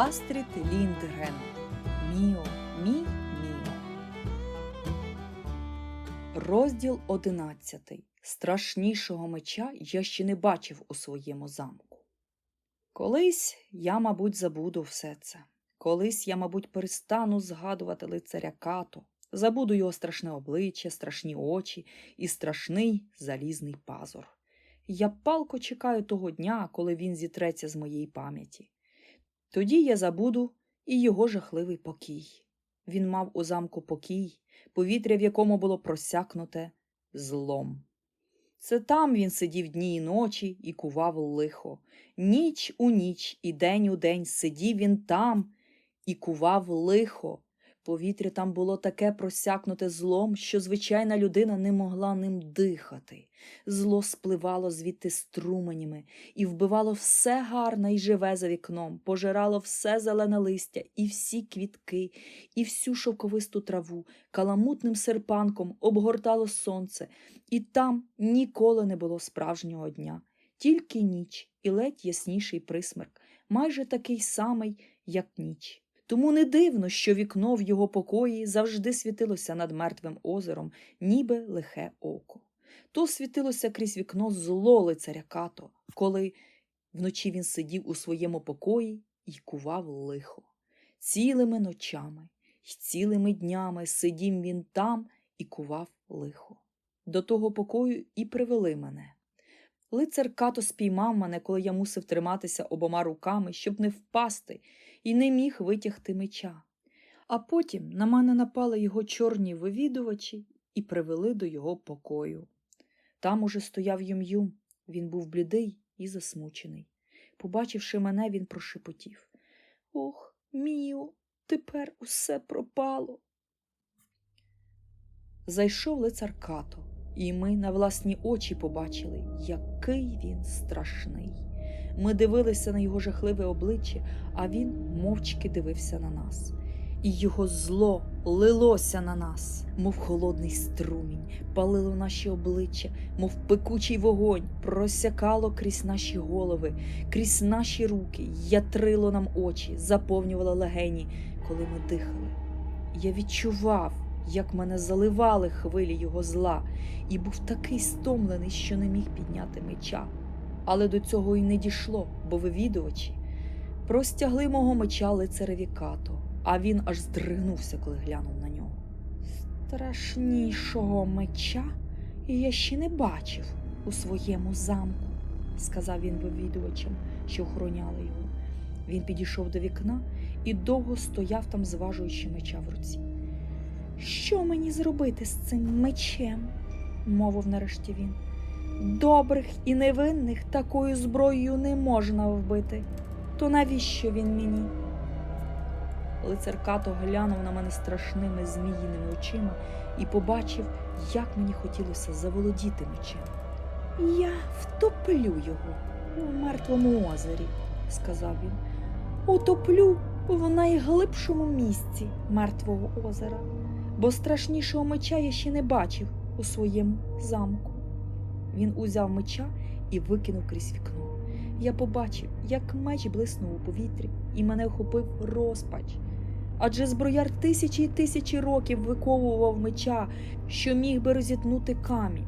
Астрід Ліндгрен. Міо, мі, міо. Розділ одинадцятий. Страшнішого меча я ще не бачив у своєму замку. Колись я, мабуть, забуду все це. Колись я, мабуть, перестану згадувати лицаря Като, забуду його страшне обличчя, страшні очі і страшний залізний пазур. Я палко чекаю того дня, коли він зітреться з моєї пам'яті. Тоді я забуду і його жахливий покій. Він мав у замку покій, повітря, в якому було просякнуте злом. Це там він сидів дні і ночі і кував лихо. Ніч у ніч і день у день сидів він там і кував лихо. Повітря там було таке просякнуте злом, що звичайна людина не могла ним дихати. Зло спливало звідти струменями і вбивало все гарне й живе за вікном, пожирало все зелене листя, і всі квітки, і всю шовковисту траву, каламутним серпанком обгортало сонце, і там ніколи не було справжнього дня, тільки ніч і ледь ясніший присмерк, майже такий самий, як ніч. Тому не дивно, що вікно в його покої завжди світилося над мертвим озером, ніби лихе око. То світилося крізь вікно зло лицаря Като, коли вночі він сидів у своєму покої і кував лихо. Цілими ночами й цілими днями сидів він там і кував лихо. До того покою і привели мене. Лицар Като спіймав мене, коли я мусив триматися обома руками, щоб не впасти, і не міг витягти меча. А потім на мене напали його чорні вивідувачі і привели до його покою. Там уже стояв Юм-Юм. Він був блідий і засмучений. Побачивши мене, він прошепотів Ох, Міо, тепер усе пропало. Зайшов лицар Като, і ми на власні очі побачили, який він страшний. Ми дивилися на його жахливе обличчя, а він мовчки дивився на нас. І його зло лилося на нас, мов холодний струмінь, палило наші обличчя, мов пекучий вогонь, просякало крізь наші голови, крізь наші руки, ятрило нам очі, заповнювало легені, коли ми дихали. Я відчував, як мене заливали хвилі його зла, і був такий стомлений, що не міг підняти меча. Але до цього й не дійшло, бо вивідувачі простягли мого меча лицареві като, а він аж здригнувся, коли глянув на нього. Страшнішого меча я ще не бачив у своєму замку, сказав він вивідувачам, що охороняли його. Він підійшов до вікна і довго стояв там, зважуючи меча в руці. Що мені зробити з цим мечем? мовив нарешті він. Добрих і невинних такою зброєю не можна вбити. То навіщо він мені? Лицар Като глянув на мене страшними зміїними очима і побачив, як мені хотілося заволодіти мечем. Я втоплю його у мертвому озері, сказав він. Утоплю в найглибшому місці мертвого озера, бо страшнішого меча я ще не бачив у своєму замку. Він узяв меча і викинув крізь вікно. Я побачив, як меч блиснув у повітрі, і мене охопив розпач. Адже зброяр тисячі й тисячі років виковував меча, що міг би розітнути камінь.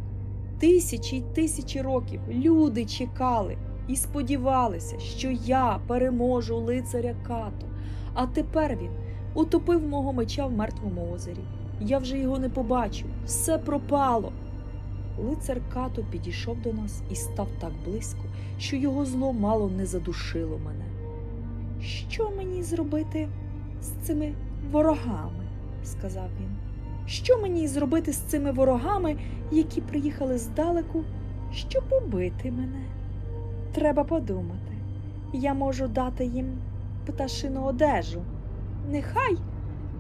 Тисячі й тисячі років люди чекали і сподівалися, що я переможу лицаря Като. А тепер він утопив мого меча в мертвому озері. Я вже його не побачив, все пропало. Лицар Като підійшов до нас і став так близько, що його зло мало не задушило мене. Що мені зробити з цими ворогами? сказав він. Що мені зробити з цими ворогами, які приїхали здалеку, щоб убити мене? Треба подумати. Я можу дати їм пташину одежу. Нехай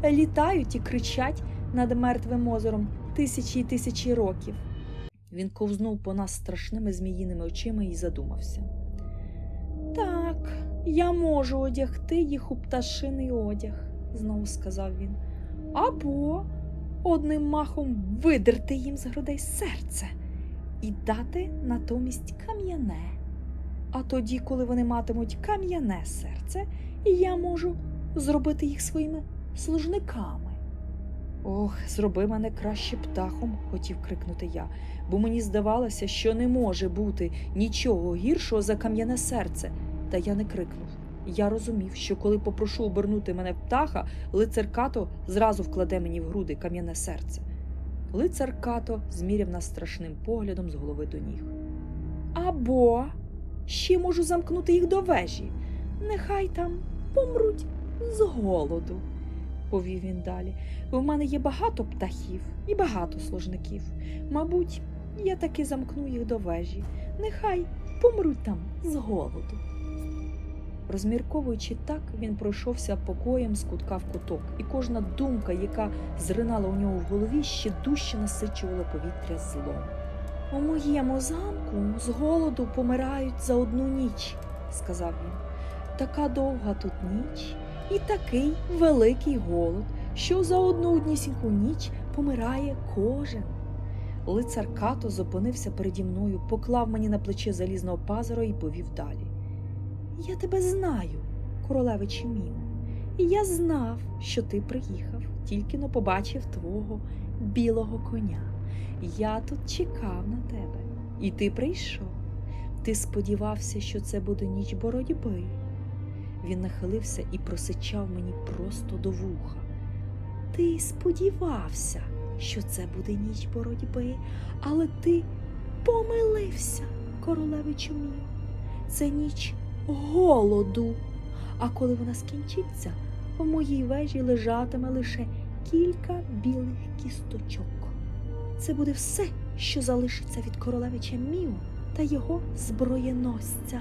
літають і кричать над мертвим озером тисячі й тисячі років. Він ковзнув по нас страшними зміїними очима і задумався. Так, я можу одягти їх у пташиний одяг, знову сказав він. Або одним махом видерти їм з грудей серце і дати натомість кам'яне. А тоді, коли вони матимуть кам'яне серце, я можу зробити їх своїми служниками. Ох, зроби мене краще птахом, хотів крикнути я, бо мені здавалося, що не може бути нічого гіршого за кам'яне серце. Та я не крикнув. Я розумів, що коли попрошу обернути мене птаха, лицар Като зразу вкладе мені в груди кам'яне серце. Лицар Като зміряв нас страшним поглядом з голови до ніг. Або ще можу замкнути їх до вежі. Нехай там помруть з голоду, повів він далі. В мене є багато птахів і багато служників. Мабуть, я таки замкну їх до вежі. Нехай помруть там з голоду. Розмірковуючи так, він пройшовся покоєм з кутка в куток, і кожна думка, яка зринала у нього в голові, ще дужче насичувала повітря злом. У моєму замку з голоду помирають за одну ніч, сказав він. Така довга тут ніч і такий великий голод, що за одну однісіньку ніч помирає кожен. Лицар Като зупинився переді мною, поклав мені на плече залізного пазара і повів далі. Я тебе знаю, королевичі Міо, і я знав, що ти приїхав, тільки но побачив твого білого коня. Я тут чекав на тебе, і ти прийшов. Ти сподівався, що це буде ніч боротьби. Він нахилився і просичав мені просто до вуха. Ти сподівався, що це буде ніч боротьби, але ти помилився, королевичу мій. Це ніч голоду. А коли вона скінчиться, в моїй вежі лежатиме лише кілька білих кісточок. Це буде все, що залишиться від королевича Міо та його зброєносця.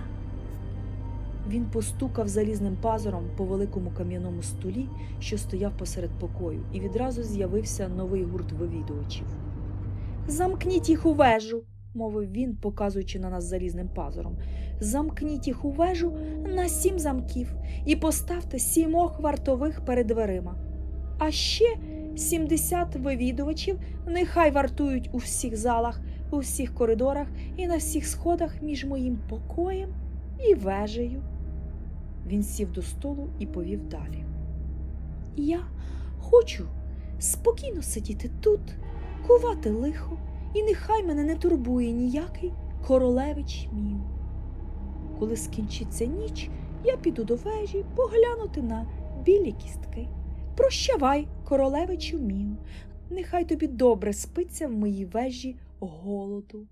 Він постукав залізним пазуром по великому кам'яному столі, що стояв посеред покою, і відразу з'явився новий гурт вивідувачів. Замкніть їх у вежу, мовив він, показуючи на нас залізним пазуром. Замкніть їх у вежу на сім замків і поставте сімох вартових перед дверима. А ще сімдесят вивідувачів нехай вартують у всіх залах, у всіх коридорах і на всіх сходах між моїм покоєм і вежею. Він сів до столу і повів далі. Я хочу спокійно сидіти тут, кувати лихо, і нехай мене не турбує ніякий королевич мій. Коли скінчиться ніч, я піду до вежі поглянути на білі кістки. Прощавай, королевичу мію, нехай тобі добре спиться в моїй вежі голоду.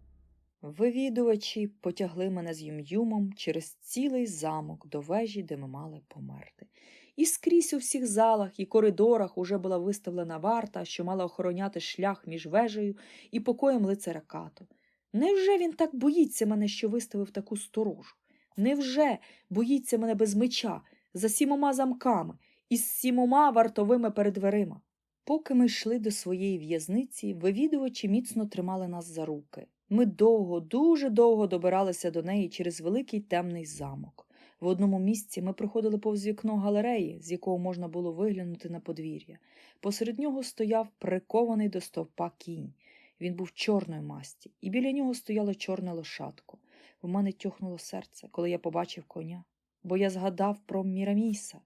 Вивідувачі потягли мене з Юм'юмом через цілий замок до вежі, де ми мали померти. І скрізь у всіх залах і коридорах уже була виставлена варта, що мала охороняти шлях між вежею і покоєм лицаря Като. Невже він так боїться мене, що виставив таку сторожу? Невже боїться мене без меча, за сімома замками і з сімома вартовими перед дверима? Поки ми йшли до своєї в'язниці, вивідувачі міцно тримали нас за руки. Ми довго, дуже довго добиралися до неї через великий темний замок. В одному місці ми проходили повз вікно галереї, з якого можна було виглянути на подвір'я. Посеред нього стояв прикований до стовпа кінь. Він був чорної масті, і біля нього стояло чорне лошадко. В мене тьохнуло серце, коли я побачив коня, бо я згадав про Міраміса,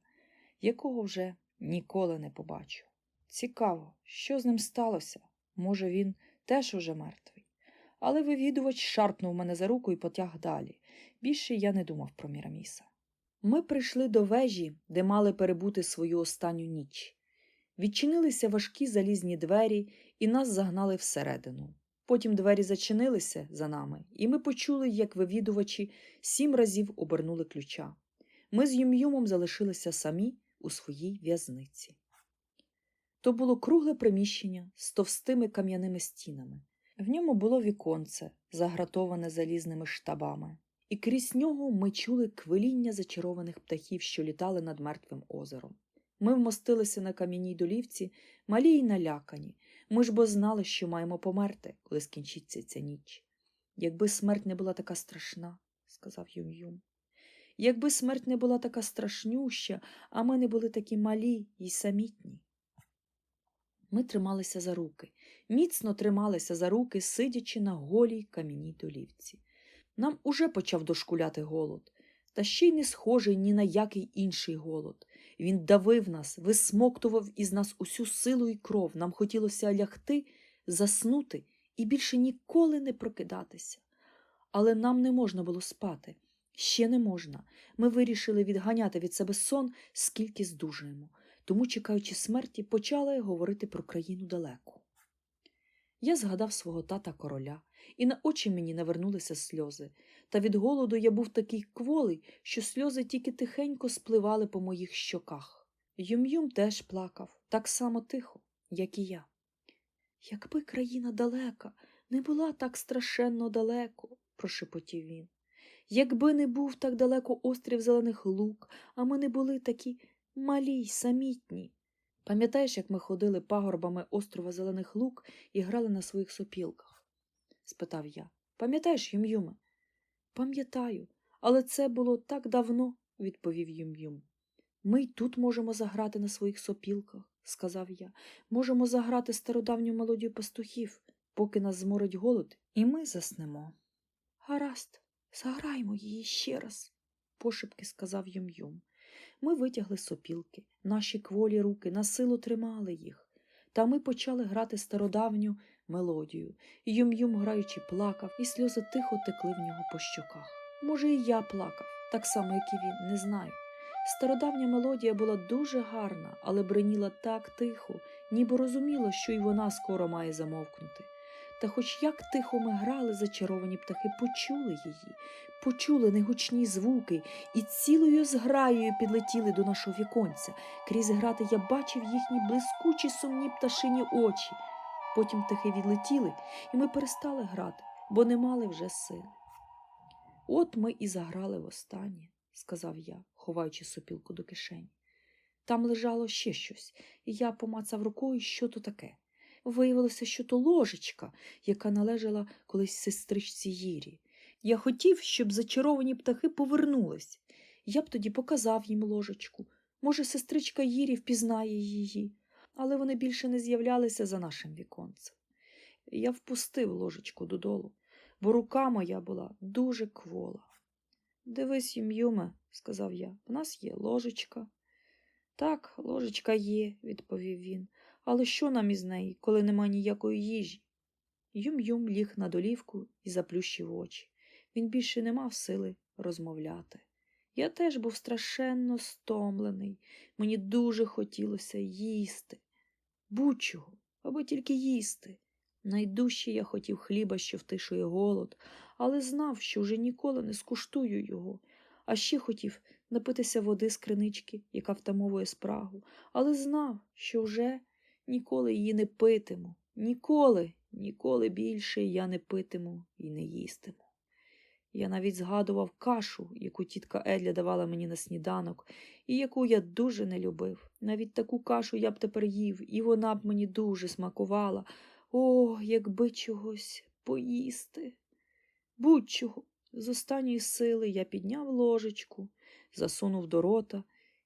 якого вже ніколи не побачу. Цікаво, що з ним сталося? Може, він теж уже мертвий. Але вивідувач шарпнув мене за руку і потяг далі. Більше я не думав про Міраміса. Ми прийшли до вежі, де мали перебути свою останню ніч. Відчинилися важкі залізні двері і нас загнали всередину. Потім двері зачинилися за нами, і ми почули, як вивідувачі сім разів обернули ключа. Ми з Юм'юмом залишилися самі у своїй в'язниці. То було кругле приміщення з товстими кам'яними стінами. В ньому було віконце, загратоване залізними штабами, і крізь нього ми чули квиління зачарованих птахів, що літали над мертвим озером. Ми вмостилися на кам'яній долівці, малі й налякані. Ми ж бо знали, що маємо померти, коли скінчиться ця ніч. Якби смерть не була така страшна, сказав Юм-Юм. Якби смерть не була така страшнюща, а ми не були такі малі й самітні. Ми трималися за руки, міцно трималися за руки, сидячи на голій кам'яній долівці. Нам уже почав дошкуляти голод. та ще й не схожий ні на який інший голод. Він давив нас, висмоктував із нас усю силу і кров. Нам хотілося лягти, заснути і більше ніколи не прокидатися. Але нам не можна було спати. Ще не можна. Ми вирішили відганяти від себе сон, скільки здужуємо. Тому, чекаючи смерті, почали говорити про країну далеку. Я згадав свого тата короля, і на очі мені навернулися сльози. Та від голоду я був такий кволий, що сльози тільки тихенько спливали по моїх щоках. Юм-Юм теж плакав, так само тихо, як і я. Якби країна далека, не була так страшенно далеко, прошепотів він. Якби не був так далеко острів зелених лук, а ми не були такі малі й самітні. Пам'ятаєш, як ми ходили пагорбами острова Зелених Лук і грали на своїх сопілках? спитав я. Пам'ятаєш, Юм-Юме? Пам'ятаю, але це було так давно, відповів Юм-Юм. Ми й тут можемо заграти на своїх сопілках, сказав я. Можемо заграти стародавню мелодію пастухів, поки нас зморить голод, і ми заснемо. Гаразд, заграймо її ще раз, пошепки сказав Юм-Юм. Ми витягли сопілки, наші кволі руки на силу тримали їх. Та ми почали грати стародавню мелодію. Юм-Юм, граючи, плакав, і сльози тихо текли в нього по щоках. Може, і я плакав, так само, як і він, не знаю. Стародавня мелодія була дуже гарна, але бреніла так тихо, ніби розуміло, що й вона скоро має замовкнути. Та хоч як тихо ми грали, зачаровані птахи почули її, почули негучні звуки і цілою зграєю підлетіли до нашого віконця. Крізь грати я бачив їхні блискучі сумні пташині очі. Потім птахи відлетіли, і ми перестали грати, бо не мали вже сили. От ми і заграли востаннє, сказав я, ховаючи сопілку до кишені. Там лежало ще щось, і я помацав рукою, що то таке. Виявилося, що то ложечка, яка належала колись сестричці Їрі. Я хотів, щоб зачаровані птахи повернулись. Я б тоді показав їм ложечку. Може, сестричка Їрі впізнає її, але вони більше не з'являлися за нашим віконцем. Я впустив ложечку додолу, бо рука моя була дуже квола. Дивись, Юм'юме, сказав я, в нас є ложечка. Так, ложечка є, відповів він. Але що нам із неї, коли нема ніякої їжі? Юм-Юм ліг на долівку і заплющив очі. Він більше не мав сили розмовляти. Я теж був страшенно стомлений. Мені дуже хотілося їсти. Будь-чого, аби тільки їсти. Найдужче я хотів хліба, що втишує голод, але знав, що вже ніколи не скуштую його. А ще хотів напитися води з кринички, яка втамовує спрагу, але знав, що вже ніколи її не питиму. Ніколи, ніколи більше я не питиму і не їстиму. Я навіть згадував кашу, яку тітка Едля давала мені на сніданок, і яку я дуже не любив. Навіть таку кашу я б тепер їв, і вона б мені дуже смакувала. О, якби чогось поїсти. Будь-чого. З останньої сили я підняв ложечку, засунув до рота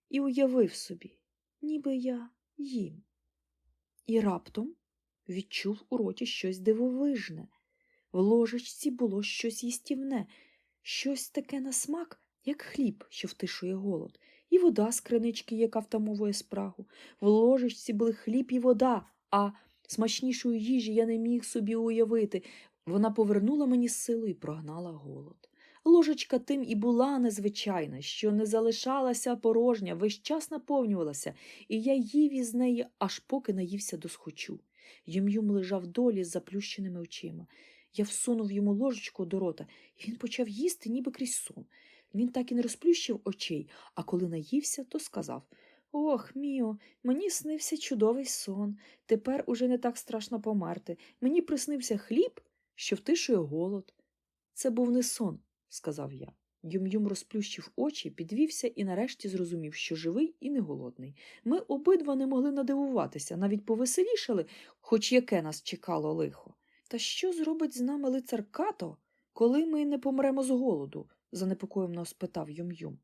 і уявив собі, ніби я їм. І раптом відчув у роті щось дивовижне. В ложечці було щось їстівне, щось таке на смак, як хліб, що втишує голод, і вода з кринички, яка втамовує спрагу. В ложечці були хліб і вода, а смачнішої їжі я не міг собі уявити. Вона повернула мені силу і прогнала голод. Ложечка тим і була незвичайна, що не залишалася порожня, весь час наповнювалася, і я їв із неї, аж поки наївся до схочу. Юм-Юм лежав долі з заплющеними очима. Я всунув йому ложечку до рота, і він почав їсти, ніби крізь сон. Він так і не розплющив очей, а коли наївся, то сказав Ох, Міо, мені снився чудовий сон. Тепер уже не так страшно померти. Мені приснився хліб, що втишує голод. Це був не сон, сказав я. Юм-Юм розплющив очі, підвівся і нарешті зрозумів, що живий і не голодний. Ми обидва не могли надивуватися, навіть повеселішали, хоч яке нас чекало лихо. Та що зробить з нами лицар Като, коли ми не помремо з голоду? занепокоєно спитав Юм-Юм.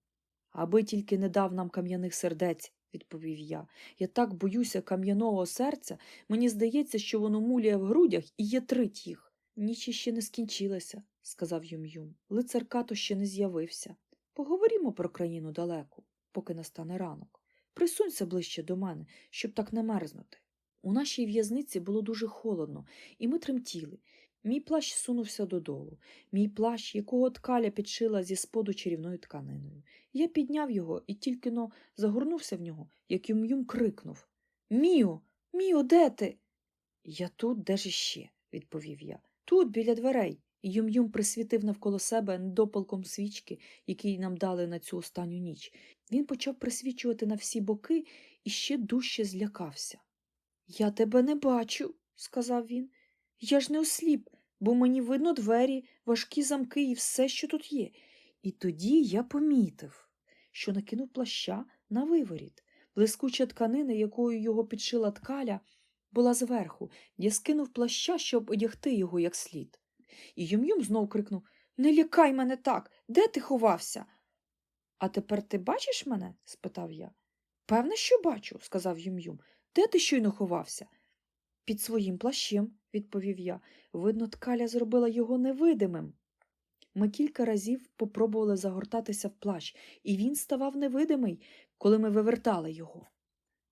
Аби тільки не дав нам кам'яних сердець, відповів я. Я так боюся кам'яного серця, мені здається, що воно муляє в грудях і ятрить їх. Ніч іще не скінчилася, сказав Юм-Юм. Лицар Като ще не з'явився. Поговоримо про країну далеку, поки настане ранок. Присунься ближче до мене, щоб так не мерзнути. У нашій в'язниці було дуже холодно, і ми тремтіли. Мій плащ сунувся додолу, мій плащ, якого ткаля підшила зі споду чарівною тканиною. Я підняв його і тільки но загорнувся в нього, як Юм-Юм крикнув Міо, Міо, де ти? Я тут, де ж іще, відповів я. Тут, біля дверей. І Юм-Юм присвітив навколо себе недопалком свічки, який нам дали на цю останню ніч. Він почав присвічувати на всі боки і ще дужче злякався. Я тебе не бачу, сказав він. Я ж не осліп, бо мені видно двері, важкі замки і все, що тут є. І тоді я помітив, що накинув плаща на виворіт. Блискуча тканина, якою його підшила ткаля, була зверху. Я скинув плаща, щоб одягти його як слід. І Юм-Юм знов крикнув Не лякай мене так. Де ти ховався? А тепер ти бачиш мене? спитав я. Певне, що бачу, сказав Юм-Юм. Де ти щойно ховався? Під своїм плащем, відповів я. Видно, ткаля зробила його невидимим. Ми кілька разів попробували загортатися в плащ, і він ставав невидимий, коли ми вивертали його.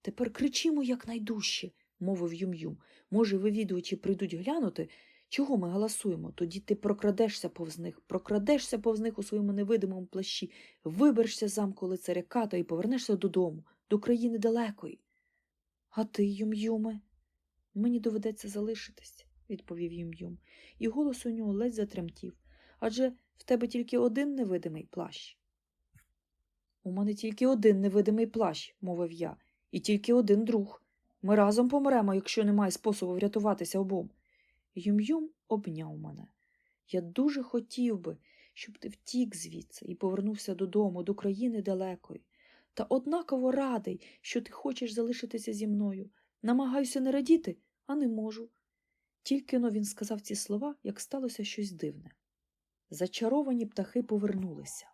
Тепер кричимо якнайдужче, мовив Юм-Юм. Може, вивідувачі прийдуть глянути, чого ми галасуємо. Тоді ти прокрадешся повз них, прокрадешся повз них у своєму невидимому плащі, виберешся замку лицаря Ката і повернешся додому, до країни далекої. А ти, Юм-Юме? Мені доведеться залишитись, відповів Юм-Юм, і голос у нього ледь затремтів. Адже в тебе тільки один невидимий плащ. У мене тільки один невидимий плащ, мовив я, і тільки один друг. Ми разом помремо, якщо немає способу врятуватися обом. Юм-Юм обняв мене. Я дуже хотів би, щоб ти втік звідси і повернувся додому, до країни далекої. Та однаково радий, що ти хочеш залишитися зі мною. Намагаюся не радіти, а не можу. Тільки но він сказав ці слова, як сталося щось дивне. Зачаровані птахи повернулися.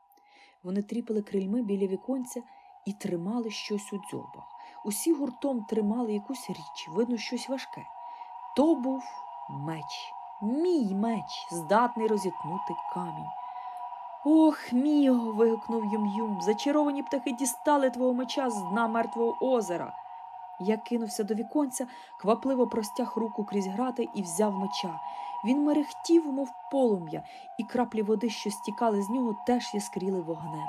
Вони тріпали крильми біля віконця і тримали щось у дзьобах. Усі гуртом тримали якусь річ, видно, щось важке. То був меч, мій меч, здатний розітнути камінь. Ох, міго. вигукнув Юм-Юм. Зачаровані птахи дістали твого меча з дна мертвого озера. Я кинувся до віконця, квапливо простяг руку крізь грати і взяв меча. Він мерехтів, мов полум'я, і краплі води, що стікали з нього, теж яскріли вогнем.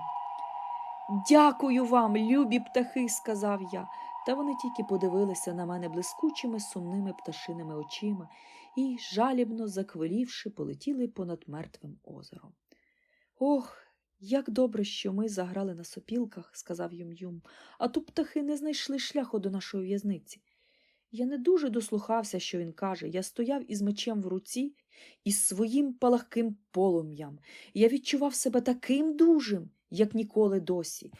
Дякую вам, любі птахи, сказав я, та вони тільки подивилися на мене блискучими сумними пташиними очима і, жалібно заквилівши, полетіли понад мертвим озером. Ох, як добре, що ми заграли на сопілках, сказав Юм-Юм, а то птахи не знайшли шляху до нашої в'язниці. Я не дуже дослухався, що він каже. Я стояв із мечем в руці і своїм палахким полум'ям. Я відчував себе таким дужим, як ніколи досі.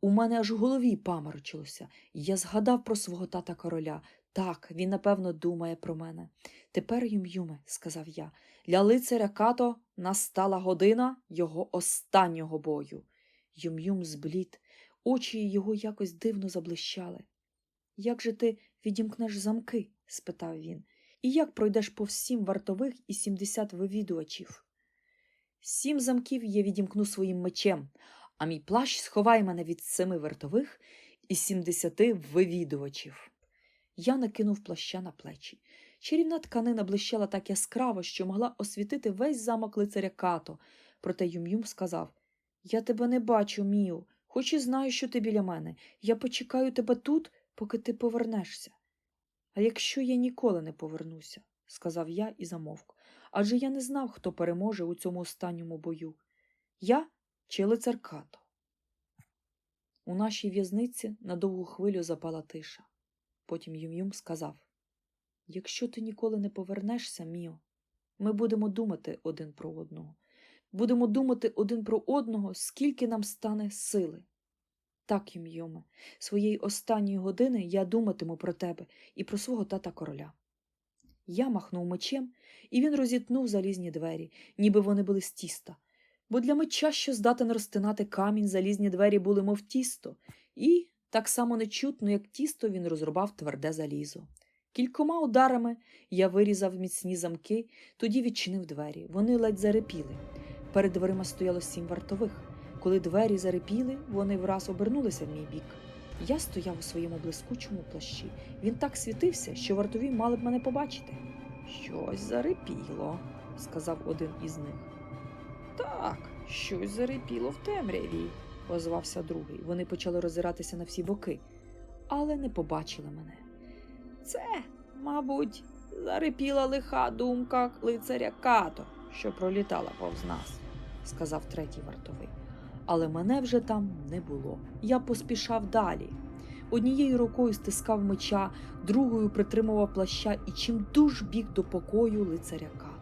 У мене аж в голові паморочилося. Я згадав про свого тата короля. Так, він, напевно, думає про мене. Тепер, Юм-Юме, сказав я, для лицаря Като настала година його останнього бою. Юм-Юм зблід, очі його якось дивно заблищали. Як же ти відімкнеш замки? спитав він. І як пройдеш по всім вартових і сімдесят вивідувачів? Сім замків я відімкну своїм мечем, а мій плащ сховає мене від семи вартових і сімдесяти вивідувачів. Я накинув плаща на плечі. Чарівна тканина блищала так яскраво, що могла освітити весь замок лицаря Като. Проте Юм-Юм сказав Я тебе не бачу, Мію, хоч і знаю, що ти біля мене. Я почекаю тебе тут, поки ти повернешся. А якщо я ніколи не повернуся, сказав я і замовк, адже я не знав, хто переможе у цьому останньому бою. Я чи лицар Като. У нашій в'язниці на довгу хвилю запала тиша. Потім Юм-Юм сказав Якщо ти ніколи не повернешся, Міо, ми будемо думати один про одного. Будемо думати один про одного, скільки нам стане сили. Так, Юм-Юме, своєї останньої години я думатиму про тебе і про свого тата короля. Я махнув мечем, і він розітнув залізні двері, ніби вони були з тіста. Бо для меча, що здатен розтинати камінь, залізні двері були, мов тісто, і так само нечутно, як тісто, він розрубав тверде залізо. Кількома ударами я вирізав міцні замки, тоді відчинив двері. Вони ледь зарепіли. Перед дверима стояло сім вартових. коли двері зарипіли, вони враз обернулися в мій бік. Я стояв у своєму блискучому плащі. Він так світився, що вартові мали б мене побачити. Щось зарипіло, сказав один із них. Так, щось зарипіло в темряві, озвався другий. Вони почали роззиратися на всі боки, але не побачили мене. Це, мабуть, зарипіла лиха думка лицаря Като, що пролітала повз нас, сказав третій вартовий. Але мене вже там не було. Я поспішав далі. Однією рукою стискав меча, другою притримував плаща і чимдуж біг до покою лицаря Като.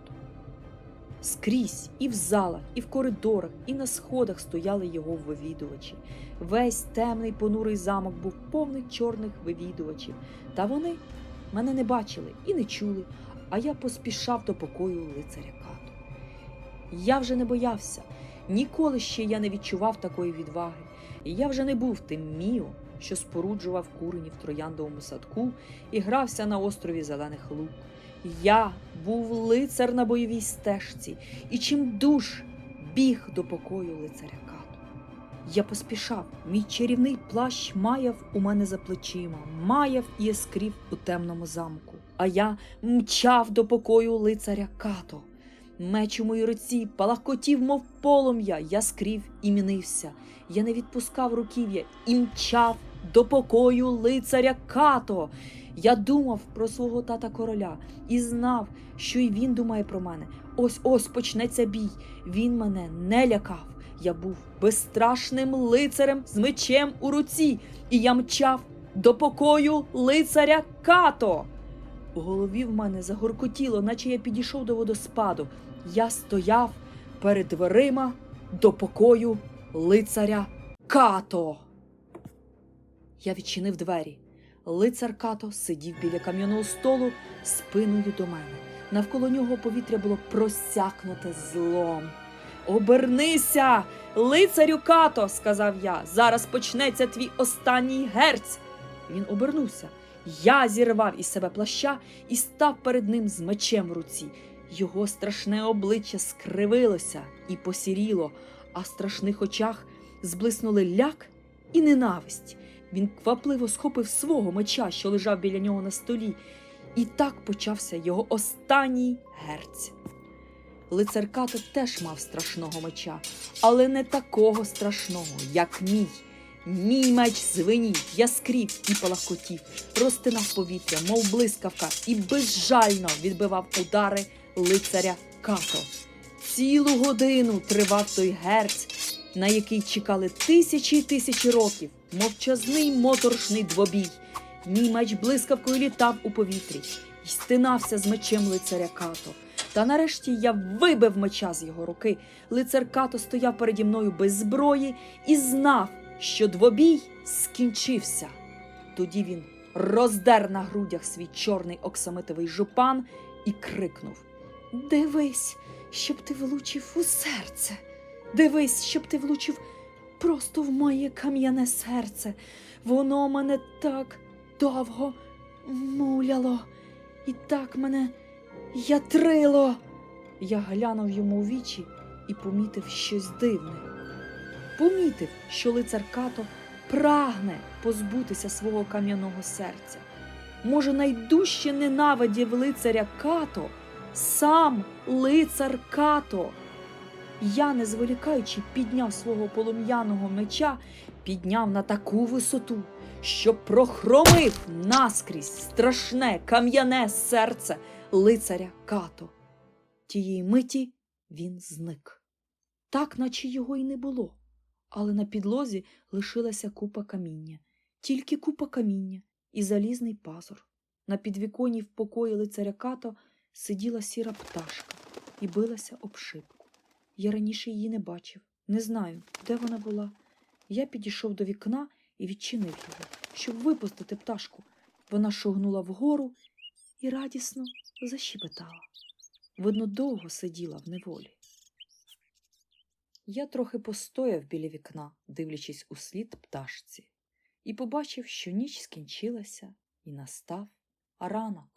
Скрізь, і в залах, і в коридорах, і на сходах стояли його вивідувачі. Весь темний понурий замок був повний чорних вивідувачів, та вони мене не бачили і не чули, а я поспішав до покою лицаря Като. Я вже не боявся, ніколи ще я не відчував такої відваги, я вже не був тим Міо, що споруджував курені в трояндовому садку і грався на острові Зелених Лук. Я був лицар на бойовій стежці, і чим душ біг до покою лицаря Като. Я поспішав, мій чарівний плащ маяв у мене за плечима, маяв і яскрів у темному замку. А я мчав до покою лицаря Като. Меч у моїй руці палахкотів, мов полум'я, яскрів і мінився. Я не відпускав руків'я і мчав до покою лицаря Като. Я думав про свого тата короля і знав, що й він думає про мене. Ось ось почнеться бій. Він мене не лякав. Я був безстрашним лицарем з мечем у руці, і я мчав до покою лицаря Като. У голові в мене загоркотіло, наче я підійшов до водоспаду. Я стояв перед дверима до покою лицаря Като. Я відчинив двері. Лицар Като сидів біля кам'яного столу спиною до мене. Навколо нього повітря було просякнуте злом. Обернися, лицарю Като, сказав я. Зараз почнеться твій останній герць. Він обернувся. Я зірвав із себе плаща і став перед ним з мечем в руці. Його страшне обличчя скривилося і посіріло, а в страшних очах зблиснули ляк і ненависть. Він квапливо схопив свого меча, що лежав біля нього на столі, і так почався його останній герць. Лицар Като теж мав страшного меча, але не такого страшного, як мій. Мій меч звенів, яскрів і палахкотів, розтинав повітря, мов блискавка, і безжально відбивав удари лицаря Като. Цілу годину тривав той герць, на який чекали тисячі й тисячі років, мовчазний моторошний двобій. Мій меч блискавкою літав у повітрі і стинався з мечем лицаря Като. Та нарешті я вибив меча з його руки. Лицар Като стояв переді мною без зброї і знав, що двобій скінчився. Тоді він роздер на грудях свій чорний оксамитовий жупан і крикнув: Дивись, щоб ти влучив у серце. Дивись, щоб ти влучив просто в моє кам'яне серце. Воно мене так довго муляло, і так мене ятрило. Я глянув йому у вічі і помітив щось дивне. Помітив, що лицар Като прагне позбутися свого кам'яного серця. Може, найдужче ненавидів лицаря Като сам лицар Като. Я, не зволікаючи, підняв свого полум'яного меча, підняв на таку висоту, що прохромив наскрізь страшне кам'яне серце лицаря Като. Тієї миті він зник, так наче його й не було, але на підлозі лишилася купа каміння, тільки купа каміння і залізний пазур. На підвіконі в покої лицаря Като сиділа сіра пташка і билася об шибку. Я раніше її не бачив, не знаю, де вона була. Я підійшов до вікна і відчинив його, щоб випустити пташку. Вона шогнула вгору і радісно защебетала. Видно, довго сиділа в неволі. Я трохи постояв біля вікна, дивлячись у слід пташці, і побачив, що ніч скінчилася і настав ранок.